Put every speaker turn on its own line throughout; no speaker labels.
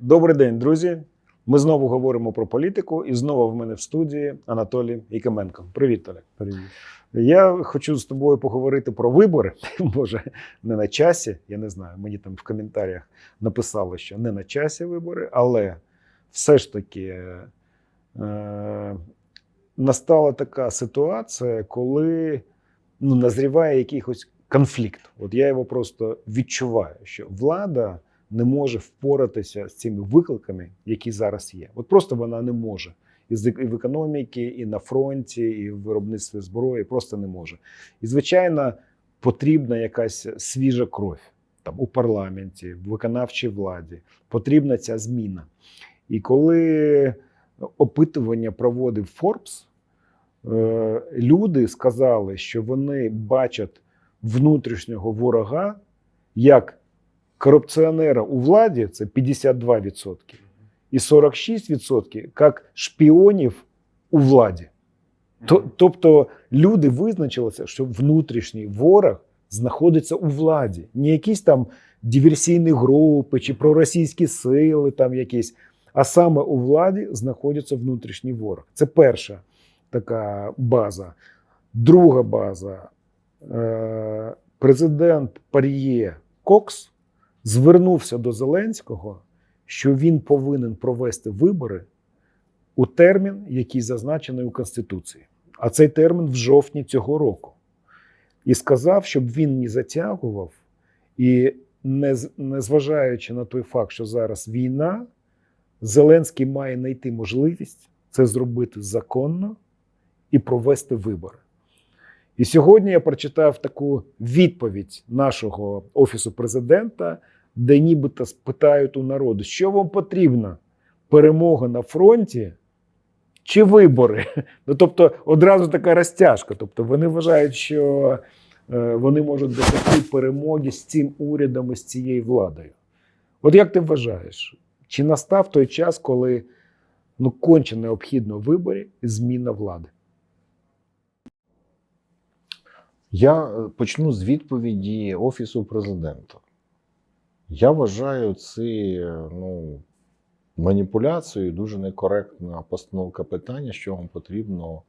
Добрий день, друзі. Ми знову говоримо про політику, і знову в мене в студії Анатолій Ікеменко. Привіт, Толік.
Привіт.
Я хочу з тобою поговорити про вибори. Може, не на часі. Я не знаю. Мені там в коментарях написали, що не на часі вибори, але все ж таки е, настала така ситуація, коли ну, назріває якийсь конфлікт. От я його просто відчуваю, що влада не може впоратися з цими викликами, які зараз є. От просто вона не може. І в економіці, і на фронті, і в виробництві зброї просто не може. І, звичайно, потрібна якась свіжа кров там у парламенті, в виконавчій владі. Потрібна ця зміна. І коли опитування проводив Forbes, е, люди сказали, що вони бачать внутрішнього ворога як корупціонера у владі це 52%, і 46% як шпіонів у владі. Тобто люди визначилися, що внутрішній ворог знаходиться у владі, не якісь там диверсійні групи чи проросійські сили, там якісь, а саме у владі знаходиться внутрішній ворог. Це перша така база. Друга база. Е, Президент Пар'є Кокс звернувся до Зеленського, що він повинен провести вибори у термін, який зазначений у Конституції. А цей термін в жовтні цього року. І сказав, щоб він не затягував, і незважаючи на той факт, що зараз війна, Зеленський має знайти можливість це зробити законно і провести вибори. І сьогодні я прочитав таку відповідь нашого офісу президента, де нібито спитають у народу, що вам потрібно: перемога на фронті чи вибори? Ну тобто одразу така розтяжка. Тобто вони вважають, що е, вони можуть досягти перемоги з цим урядом і з цією владою. От як ти вважаєш, чи настав той час, коли ну конче необхідно в виборі зміна влади?
Я е, почну з відповіді Офісу президента. Я вважаю це ну, маніпуляцією, дуже некоректна постановка питання, що вам потрібно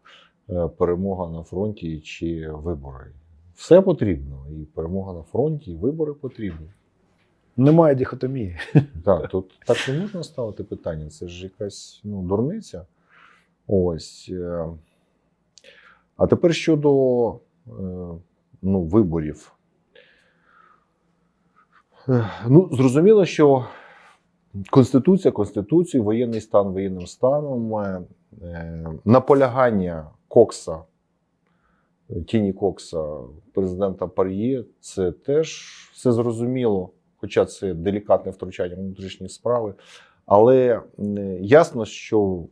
е, перемога на фронті чи вибори. Все потрібно. І перемога на фронті, і вибори потрібні.
Немає дихотомії.
Так, тут так не можна ставити питання. Це ж якась ну, дурниця. Ось. е. А тепер щодо е, ну, виборів. Ну, зрозуміло, що Конституція, Конституція, воєнний стан воєнним станом, е, наполягання Кокса, Тіні Кокса, президента Пар'є, це теж все зрозуміло, хоча це делікатне втручання в внутрішні справи. Але е, ясно, що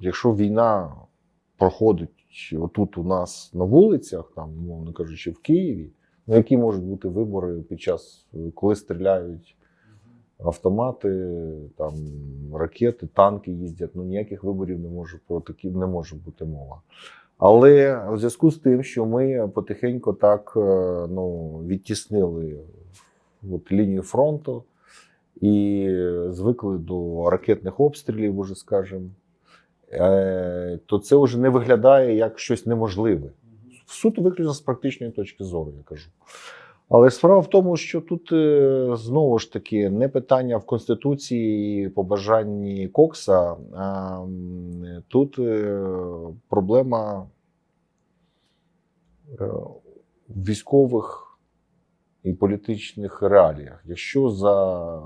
якщо війна проходить отут у нас на вулицях, там, умовно кажучи, в Києві, ну які можуть бути вибори під час, коли стріляють автомати, там, ракети, танки їздять, ну ніяких виборів не може про такі не може бути мова. Але в зв'язку з тим, що ми потихеньку так е, ну, відтіснили от, лінію фронту і звикли до ракетних обстрілів, уже скажімо, е, то це вже не виглядає як щось неможливе. Суто виключно з практичної точки зору, я кажу. Але справа в тому, що тут е, знову ж таки не питання в Конституції побажанні Кокса, а тут е, проблема е, в військових і політичних реаліях. Якщо за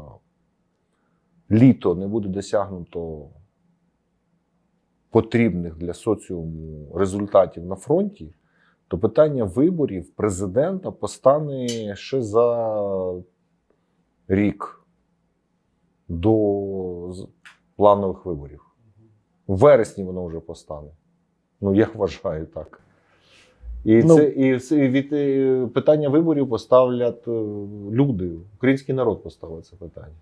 літо не буде досягнуто потрібних для соціуму результатів на фронті, то питання виборів президента постане ще за рік до планових виборів. В вересні воно вже постане. Ну, я вважаю так. І,
Ну.
це, і, і від е, питання виборів поставлять е, люди. Український народ поставить це питання.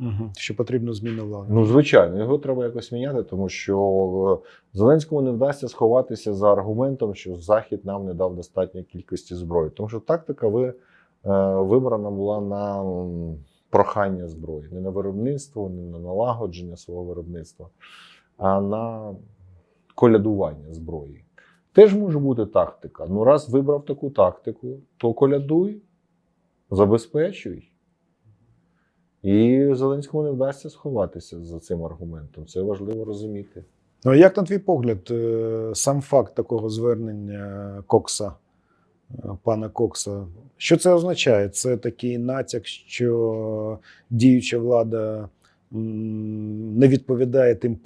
Угу. Що потрібна зміна влади.
Ну, звичайно, його треба якось міняти, тому що Зеленському не вдасться сховатися за аргументом, що Захід нам не дав достатньої кількості зброї. Тому що тактика ви, е, вибрана була на прохання зброї, не на виробництво, не на налагодження свого виробництва, а на колядування зброї. Теж може бути тактика. Ну, раз вибрав таку тактику, то колядуй, забезпечуй. І Зеленському не вдасться сховатися за цим аргументом. Це важливо розуміти.
Ну, як на твій погляд, е, сам факт такого звернення Кокса, е, пана Кокса, що це означає? Це такий натяк, що діюча влада не відповідає тим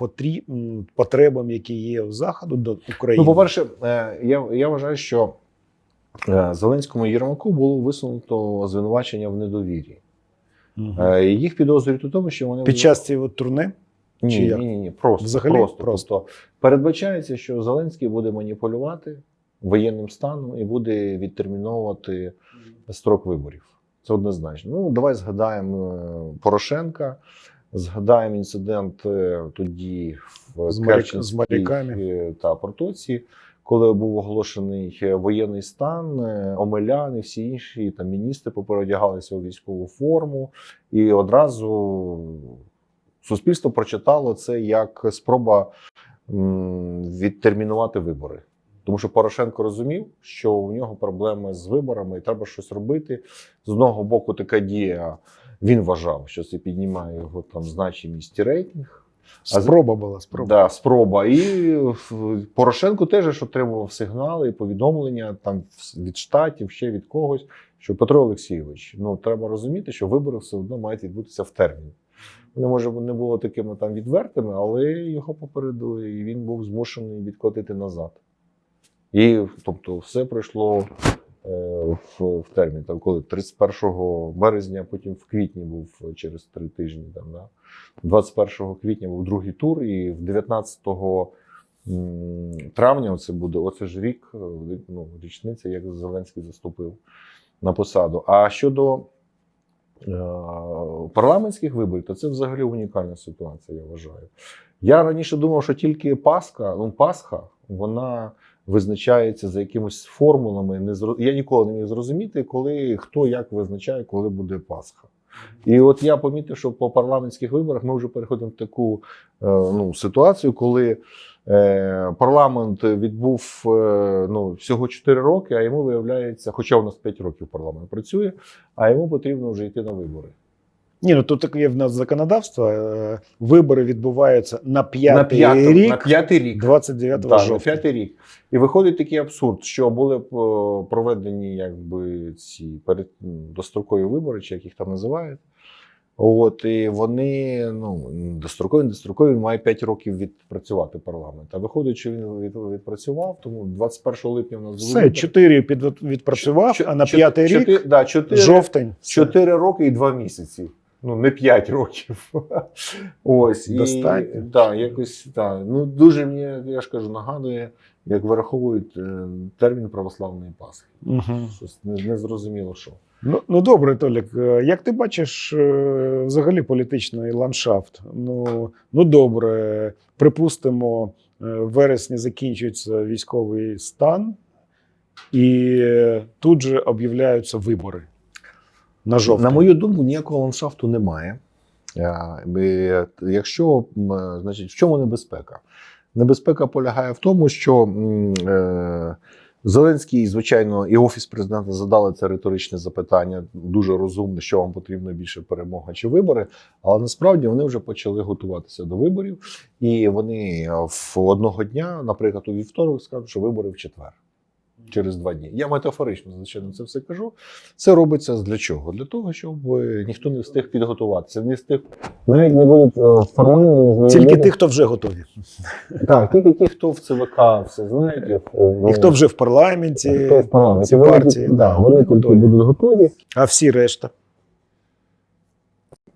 потребам, які є у Заходу до України.
Ну, по-перше, е, я, я вважаю, що Зеленському і Єрмаку було висунуто звинувачення в недовірі. Е, Їх підозрюють у тому, що вони
під час цієї турне? чи
Ні,
як?
ні, ні, ні, просто.
Взагалі?
просто.
Просто.
Тобто передбачається, що Зеленський буде маніпулювати воєнним станом і буде відтерміновувати строк виборів. Це однозначно. Ну, давай згадаємо е, Порошенка, згадаємо інцидент е, тоді в
З моряками.
та Портоці, коли був оголошений е, воєнний стан, е, Омелян і всі інші там міністри попередягалися у військову форму, і одразу суспільство прочитало це як спроба відтермінувати вибори. Тому що Порошенко розумів, що у нього проблеми з виборами і треба щось робити. З одного боку, така дія він вважав, що це піднімає його там значимість і рейтинг.
Спроба була спроба.
Да, спроба. І Порошенко теж отримував сигнали і повідомлення там від штатів, ще від когось, що Петро Олексійович, ну треба розуміти, що вибори все одно мають відбутися в термін. Вони, може, не було такими там відвертими, але його попередили, і він був змушений відкотити назад. І тобто все пройшло в, в термін. Там, коли 31 березня, потім в квітні був через три тижні. Там, да? 21 квітня був другий тур, і в 19 травня це буде оце ж рік, е, ну, річниця, як Зеленський заступив на посаду. А щодо е, парламентських виборів, то це взагалі унікальна ситуація, я вважаю. Я раніше думав, що тільки Пасха, ну Пасха, вона визначається за якимись формулами. Не зро- Я ніколи не міг зрозуміти, коли хто як визначає, коли буде Пасха. І от я помітив, що по парламентських виборах ми вже переходимо в таку е, ну, ситуацію, коли е, парламент відбув е, ну, всього 4 роки, а йому виявляється, хоча у нас 5 років парламент працює, а йому потрібно вже йти на вибори.
Ні, ну тут таке в нас законодавство. е, Вибори відбуваються на п'ятий
на
рік,
на п'ятий рік.
29
Так, на п'ятий рік. І виходить такий абсурд, що були е, проведені якби ці перед дострокові вибори, чи як їх там називають. От і вони ну дострокові, дострокові він має 5 років відпрацювати парламент. А виходить, що він відпрацював, тому 21 липня в нас були
Все,
вибори.
4 під, відпрацював,
Чо-
а на п'ятий рік
чотири- да, чотири,
жовтень. все.
4 роки і 2 місяці. Ну, не 5 років. Ось.
Достатньо.
І, да, якось, так. Ну, дуже мені, я ж кажу, нагадує, як вираховують е, термін православної Пасхи.
Мгм.
Щось не, не зрозуміло, що.
Ну, ну добре, Толік, е, як ти бачиш е, взагалі політичний ландшафт? Ну, ну добре, припустимо, в вересні закінчується військовий стан, і тут же об'являються вибори на жовтень.
На мою думку, ніякого ландшафту немає. Е, Якщо, е, значить, в чому небезпека? Небезпека полягає в тому, що е, Зеленський, звичайно, і офіс президента задали це риторичне запитання, дуже розумне, що вам потрібно більше перемога чи вибори. Але насправді вони вже почали готуватися до виборів, і вони в одного дня, наприклад, у вівторок, скажуть, що вибори в четвер. Через два дні. Я метафорично, звичайно, це все кажу. Це робиться для чого? Для того, щоб е, ніхто не встиг підготуватися, не встиг. Навіть не будуть е, формально
Тільки ті, хто вже готові,
так, тільки ті, хто в ЦВК все знають,
і хто вже в парламенті,
хто в парламенті.
партії, да,
вони тільки будуть готові.
а всі решта.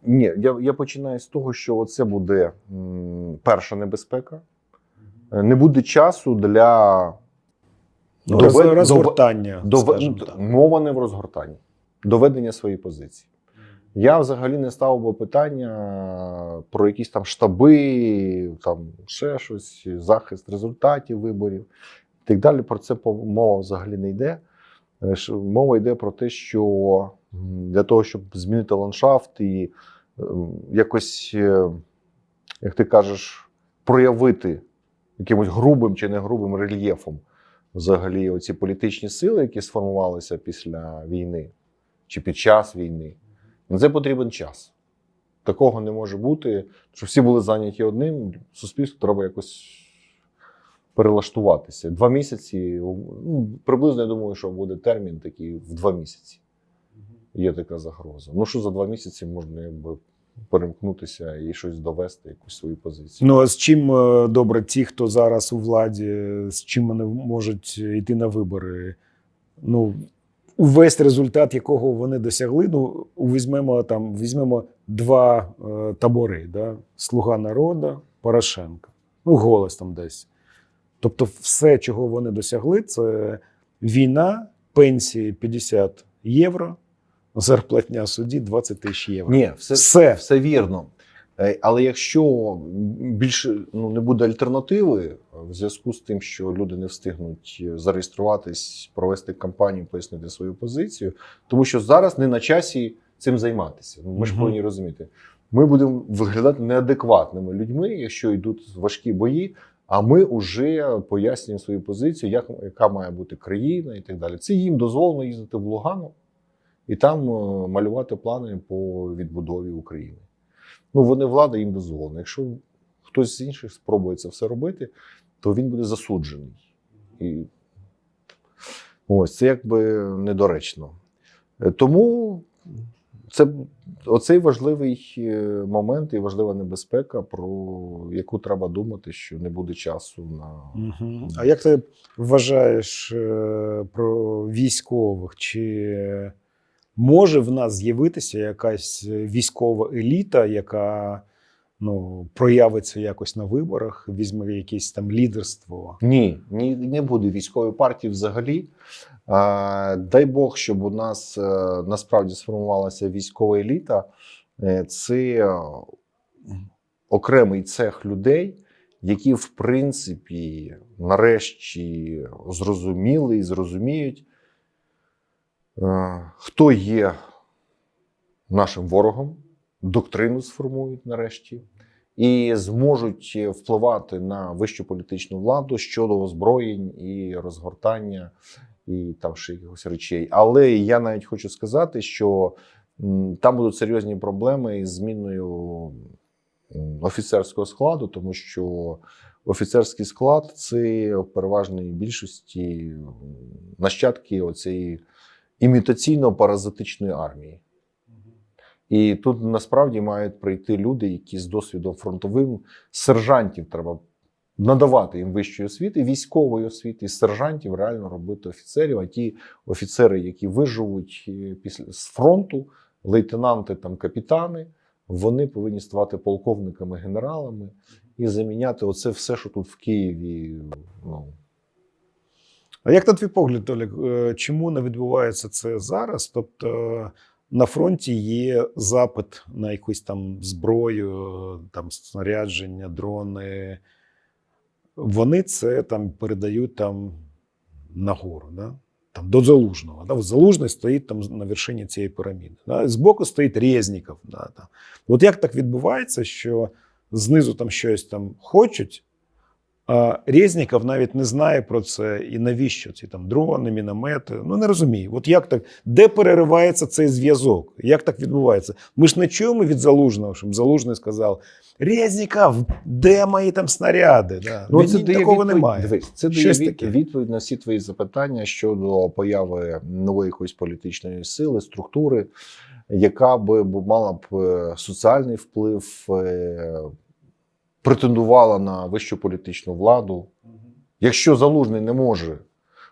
Ні, я, я починаю з того, що це буде м, перша небезпека. Не буде часу для довед-
роз- розгортання,
дове-
так.
мова не в розгортанні, доведення своєї позиції. Я взагалі не ставив би питання про якісь там штаби, там ще щось, захист результатів виборів і так далі. Про це мова взагалі не йде. Е, Мова йде про те, що для того, щоб змінити ландшафт і якось, е, як ти кажеш, проявити якимось грубим чи не грубим рельєфом взагалі оці політичні сили, які сформувалися після війни чи під час війни. На це потрібен час. Такого не може бути, що всі були зайняті одним. Суспільству треба якось перелаштуватися. Два місяці, ну, приблизно я думаю, що буде термін такий в два місяці. Є така загроза. Ну що за два місяці можна якби перемкнутися і щось довести, якусь свою позицію.
Ну а з чим е, добре ті, хто зараз у владі, з чим вони можуть йти на вибори? Ну, увесь результат, якого вони досягли, ну візьмемо там, візьмемо два е, табори: да? Слуга народу, Порошенка. Ну, голос там десь. Тобто, все, чого вони досягли, це війна, пенсії 50 євро, зарплатня судді 20 тисяч євро.
Ні, все,
Все.
все вірно. Е, Але якщо більше ну, не буде альтернативи е, в зв'язку з тим, що люди не встигнуть зареєструватись, провести кампанію, пояснити свою позицію, тому що зараз не на часі цим займатися. Ну, Ми ж повинні розуміти. Ми будемо виглядати неадекватними людьми, якщо йдуть важкі бої. А ми вже пояснюємо свою позицію, як, яка має бути країна і так далі. Це їм дозволено їздити в Лугану і там е, малювати плани по відбудові України. Ну, вони влада їм дозволена. Якщо хтось з інших спробує це все робити, то він буде засуджений. І ось це якби недоречно. Е, Тому це оцей важливий е, момент і важлива небезпека, про яку треба думати, що не буде часу на
Мгм. А як ти вважаєш про військових? Чи може в нас з'явитися якась військова еліта, яка ну, проявиться якось на виборах, візьме якесь там лідерство?
Ні, ні, не буде військової партії взагалі. А, дай Бог, щоб у нас е, насправді сформувалася військова еліта. Е, Це е, окремий цех людей, які, в принципі, нарешті зрозуміли і зрозуміють, е, хто є нашим ворогом, доктрину сформують нарешті і зможуть впливати на вищу політичну владу щодо озброєнь і розгортання і там ще якихось речей. Але я навіть хочу сказати, що там будуть серйозні проблеми із зміною офіцерського складу, тому що офіцерський склад це в переважній більшості нащадки оцієї імітаційно-паразитичної армії. І тут насправді мають прийти люди, які з досвідом фронтовим сержантів треба надавати їм вищої освіти, військової освіти, і сержантів реально робити офіцерів. А ті офіцери, які виживуть е, після з фронту, лейтенанти там капітани, вони повинні ставати полковниками, генералами і заміняти оце все, що тут в Києві. Ну,
А як на твій погляд, Олег, е, чому не відбувається це зараз? Тобто на фронті є запит на якусь там зброю, там снарядження, дрони. Вони це там передають там нагору, да? там, до Залужного. Да? Залужний стоїть там на вершині цієї піраміди. Да? Збоку стоїть Резніков. Да? Там. От як так відбувається, що знизу там щось там хочуть, Резніков навіть не знає про це і навіщо ці там дрони, міномети. Ну не розумію. От як так, де переривається цей зв'язок? Як так відбувається? Ми ж не чуємо від залужного, щоб залужний сказав: Резніков, де мої там снаряди? Да.
Ну,
Він-
це дає
такого
відповідь,
немає.
Дивись, це дає
Щось
від,
таке.
відповідь на всі твої запитання щодо появи нової якоїсь політичної сили, структури, яка би б мала б е, соціальний вплив, е, претендувала на вищу політичну владу. Якщо залужний не може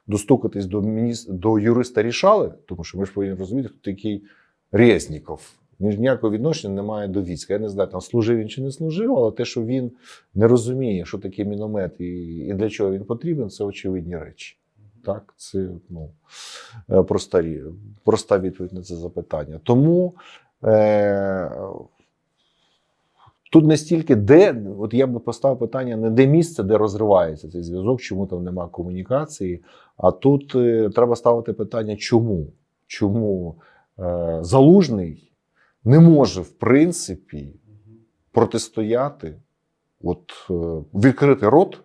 достукатись до міністр, до юриста рішали, тому що ми ж повинні розуміти, хто такий Резніков. Він ж ніякого відношення не має до війська. Я не знаю, там служив він чи не служив, але те, що він не розуміє, що таке міномет і, і для чого він потрібен, це очевидні речі. Так, це ну, е, проста, проста відповідь на це запитання. Тому е, тут не стільки де, от я би поставив питання не де місце, де розривається цей зв'язок, чому там немає комунікації, а тут е, треба ставити питання, чому? Чому е, залужний не може, в принципі, протистояти, от, е, відкрити рот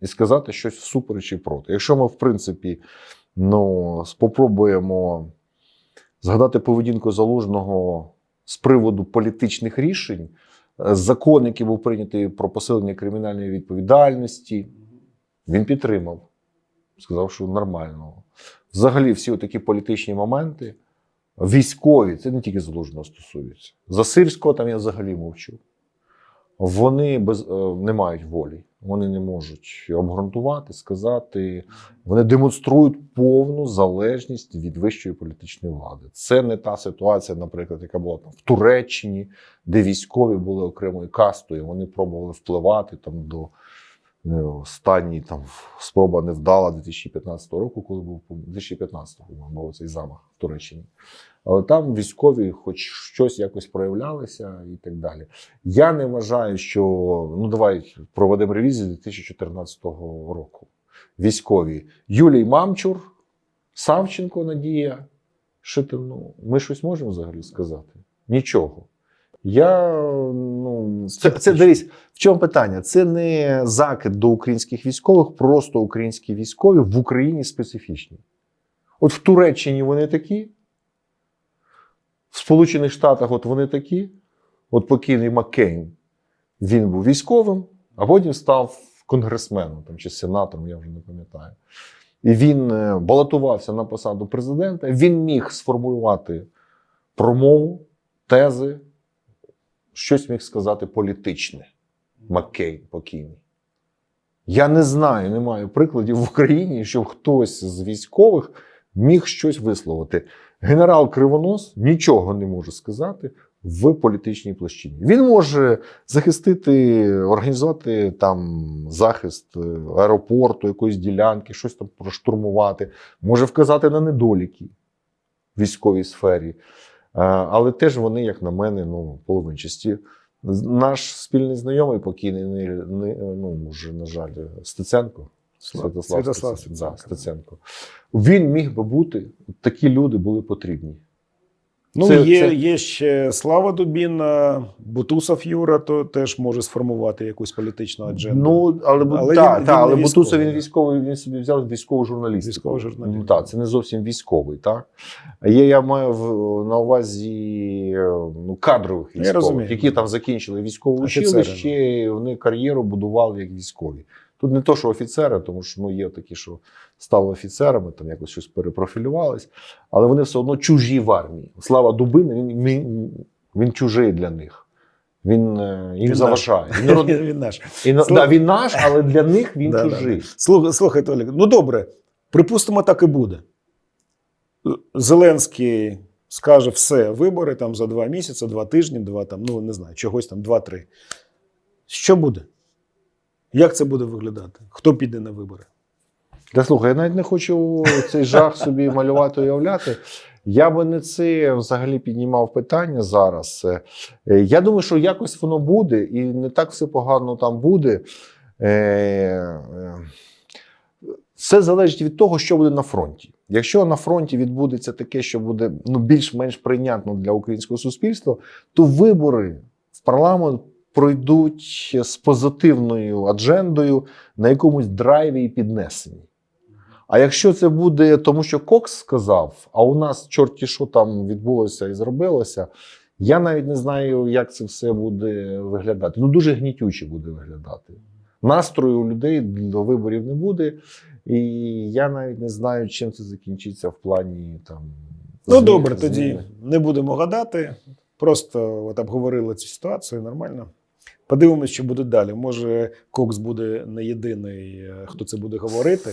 і сказати щось всупереч і проти. Якщо ми, в принципі, ну, спробуємо згадати поведінку залужного з приводу політичних рішень, закон, який був прийнятий про посилення кримінальної відповідальності, він підтримав. Сказав, що нормально. Взагалі, всі такі політичні моменти, військові, це не тільки залужного стосується. За сирського там я взагалі мовчу. Вони без, е, не мають волі, вони не можуть обґрунтувати, сказати. Вони демонструють повну залежність від вищої політичної влади. Це не та ситуація, наприклад, яка була там в Туреччині, де військові були окремою кастою. Вони пробували впливати там до останній там спроба не вдала 2015 року, коли був 2015 по-моєму, був цей замах в Туреччині. Але там військові, хоч щось якось проявлялися і так далі. Я не вважаю, що ну давай проведемо ревізію 2014 року. Військові Юлій Мамчур, Савченко Надія. Що ти, ну, ми щось можемо взагалі сказати? Нічого. Я ну це, це дивись, в чому питання? Це не закид до українських військових, просто українські військові в Україні специфічні. От в Туреччині вони такі, в Сполучених Штатах от вони такі. От покійний Маккейн, він був військовим, а потім став конгресменом там, чи сенатором, я вже не пам'ятаю. І він е, балотувався на посаду президента. Він міг сформулювати промову, тези, щось міг сказати політичне. Маккейн покійний. Я не знаю, не маю прикладів в Україні, щоб хтось з військових міг щось висловити. Генерал Кривонос нічого не може сказати в політичній площині. Він може захистити, організувати там захист е, аеропорту, якоїсь ділянки, щось там проштурмувати, може вказати на недоліки в військовій сфері. Е, Але теж вони, як на мене, ну, половинчасті. Наш спільний знайомий покійний, не, не, ну, вже, на жаль, Стеценко. Святослав,
Святослав
Стеценко. Да,
Стеценко.
Стеценко. Він міг би бути, такі люди були потрібні.
Ну,
Це-
є,
це-
є ще Слава Дубіна, Бутусов Юра, то теж може сформувати якусь політичну адженду.
Ну, але,
Але
але,
він-
та,
він
але
військовий,
Бутуса він військовий, він собі взяв військову журналістику.
Військову журналістику.
Ну, так, це не зовсім військовий, так? Є, я маю в, на увазі е, ну, кадрових військових, які там закінчили військове
Офіцери,
училище, і вони кар'єру будували як військові. Тут не то, що офіцери, тому що ну, є такі, що стали офіцерами, там якось щось перепрофілювались, але вони все одно чужі в армії. Слава Дубини, він, він, він чужий для них. Він е, їм
Він
заважає.
наш.
Він,
Він, він наш.
і, на-
Слухай.
да, він наш, але для них він
Да, да,
чужий.
Слухай, слухай, Толік, ну добре, припустимо, так і буде. Зеленський скаже все, вибори там за два місяці, два тижні, два там, ну не знаю, чогось там, два-три. Що буде? Як це буде виглядати? Хто піде на вибори?
Та слухай, я навіть не хочу цей жах собі малювати, уявляти. Я би не це взагалі піднімав питання зараз. Е, Я думаю, що якось воно буде, і не так все погано там буде. Е, е, Все залежить від того, що буде на фронті. Якщо на фронті відбудеться таке, що буде ну, більш-менш прийнятно для українського суспільства, то вибори в парламент пройдуть з позитивною аджендою на якомусь драйві і піднесенні. А якщо це буде тому, що Кокс сказав, а у нас чорті що там відбулося і зробилося, я навіть не знаю, як це все буде виглядати. Ну, дуже гнітюче буде виглядати. Настрою у людей до виборів не буде, і я навіть не знаю, чим це закінчиться в плані там.
Ну
змін-
добре, тоді
зміни.
не будемо гадати. Просто от обговорили цю ситуацію нормально. Подивимось, що буде далі. Може, Кокс буде не єдиний, е, хто це буде говорити.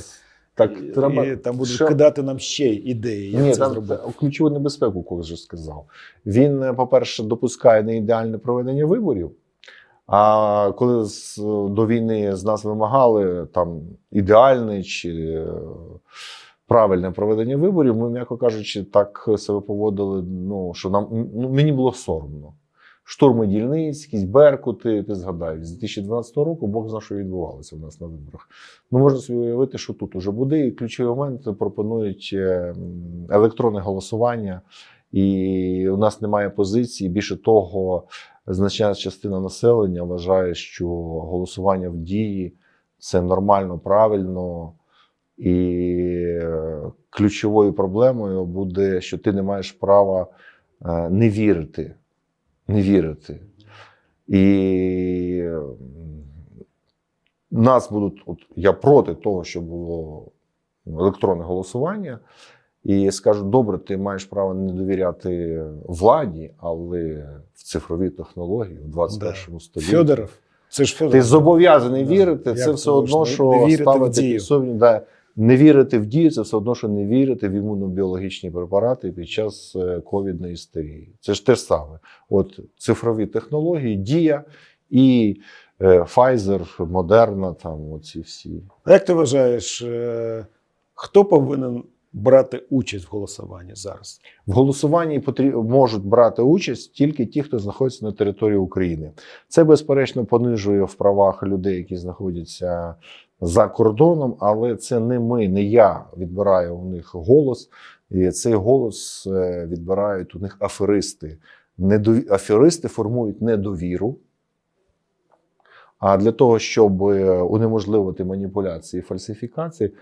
Так,
і,
треба
і там будуть
ще-
кидати нам ще ідеї, як
Ні,
це
там
зробити.
ключову небезпеку, коли вже сказав. Він, е, по-перше, допускає неідеальне проведення виборів. А коли з, до війни з нас вимагали там ідеальне чи е, правильне проведення виборів, ми, м'яко кажучи, так себе поводили, ну, що нам ну, мені було соромно. Штурми дільниць, якісь беркути, ти згадай, з 2012 року Бог знає, що відбувалося в нас на виборах. Ну, можна собі уявити, що тут уже буде. І ключовий момент пропонують е, електронне голосування і у нас немає позиції. Більше того, значна частина населення вважає, що голосування в дії це нормально, правильно. І е, ключовою проблемою буде, що ти не маєш права е, не вірити. Не вірити. І нас будуть, от я проти того, щоб було електронне голосування. І скажу, добре, ти маєш право не довіряти владі, але в цифрові технології в 21 столітті.
Федоров. Це ж Федоров.
Ти зобов'язаний вірити.
Як
Це
ти
все одно, що
не
ставити під сумнів. Да, не вірити в дію, це все одно, що не вірити в імунобіологічні препарати під час е, ковідної істерії. Це ж те саме. От цифрові технології, дія і е, Pfizer, Moderna, там оці всі.
А Як ти вважаєш, е, хто повинен брати участь в голосуванні зараз?
В голосуванні потрі- можуть брати участь тільки ті, хто знаходиться на території України. Це безперечно понижує в правах людей, які знаходяться за кордоном, але це не ми, не я відбираю у них голос. І цей голос е, відбирають у них аферисти. Недові... Аферисти формують недовіру. А для того, щоб е, унеможливити маніпуляції і фальсифікації,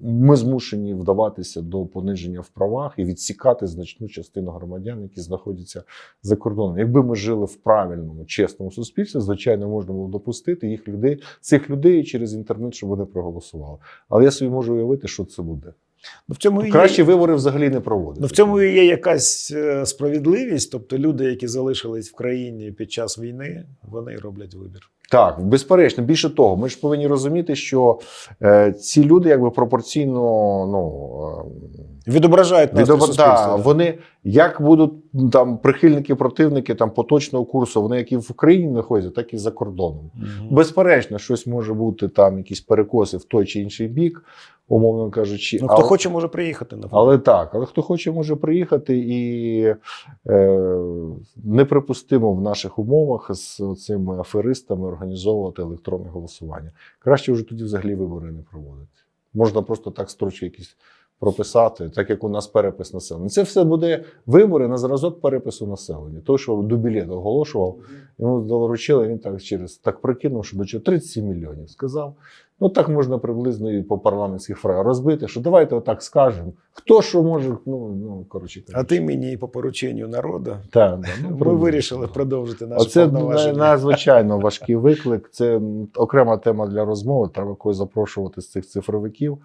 ми змушені вдаватися до пониження в правах і відсікати значну частину громадян, які знаходяться за кордоном. Якби ми жили в правильному, чесному суспільстві, звичайно, можна було допустити їх людей, цих людей через інтернет, щоб вони проголосували. Але я собі можу уявити, що це буде.
Ну, в цьому і
Краще
є,
вибори взагалі не проводити.
ну, в цьому і є якась е, справедливість. Тобто люди, які залишились в країні під час війни, вони роблять вибір.
Так, безперечно. Більше того, ми ж повинні розуміти, що е, ці люди якби пропорційно ну, е,
Відображають настрій
Відомо-
суспільства.
да, вони як будуть там прихильники, противники там поточного курсу, вони як і в Україні знаходяться, так і за кордоном.
Мгм.
Безперечно, щось може бути там, якісь перекоси в той чи інший бік, умовно кажучи.
Ну, хто
але,
хоче, може приїхати на
але так, але хто хоче, може приїхати, і е, неприпустимо в наших умовах з цими аферистами організовувати електронне голосування. Краще вже тоді взагалі вибори не проводити. Можна просто так строчки якісь прописати, так як у нас перепис населення. Це все буде вибори на зразок перепису населення. Той, що Дубілет оголошував, йому доручили, він так через так прикинув, що до чого 37 мільйонів сказав. Ну так можна приблизно і по парламентських фраг розбити, що давайте отак скажемо. Хто що може, ну, ну коротше
А ти мені по порученню народу.
Так, да, ну,
Ми вирішили продовжити наше
Оце
повноваження.
надзвичайно важкий виклик. Це окрема тема для розмови. Треба когось запрошувати з цих цифровиків.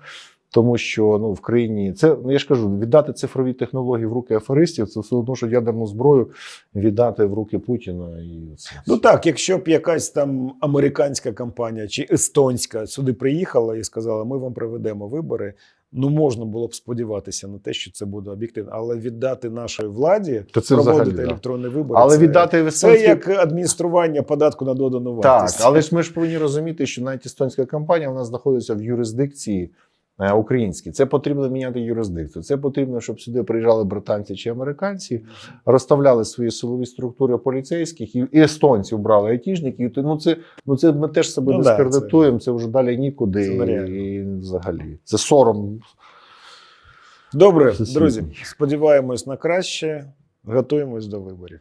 Тому що ну в країні це ну, я ж кажу, віддати цифрові технології в руки аферистів, це все одно, що ядерну зброю віддати в руки Путіна і це.
Ну так, якщо б якась там американська компанія чи естонська сюди приїхала і сказала, ми вам проведемо вибори. Ну, можна було б сподіватися на те, що це буде об'єктивно, але віддати нашій владі
То це
проводити
взагалі, да.
електронні вибори.
Але
це,
віддати
це
естонські-
як адміністрування податку на додану
Так, але ж ми ж повинні розуміти, що навіть естонська компанія вона знаходиться в юрисдикції е, українській. Це потрібно міняти юрисдикцію. Це потрібно, щоб сюди приїжджали британці чи американці, розставляли свої силові структури поліцейських, і естонців брали айтішників. Ну це ну це ми теж себе
Ну
дискредитуємо. Це вже далі нікуди.
це
і взагалі це сором.
Добре, друзі, сподіваємось на краще, готуємось до виборів.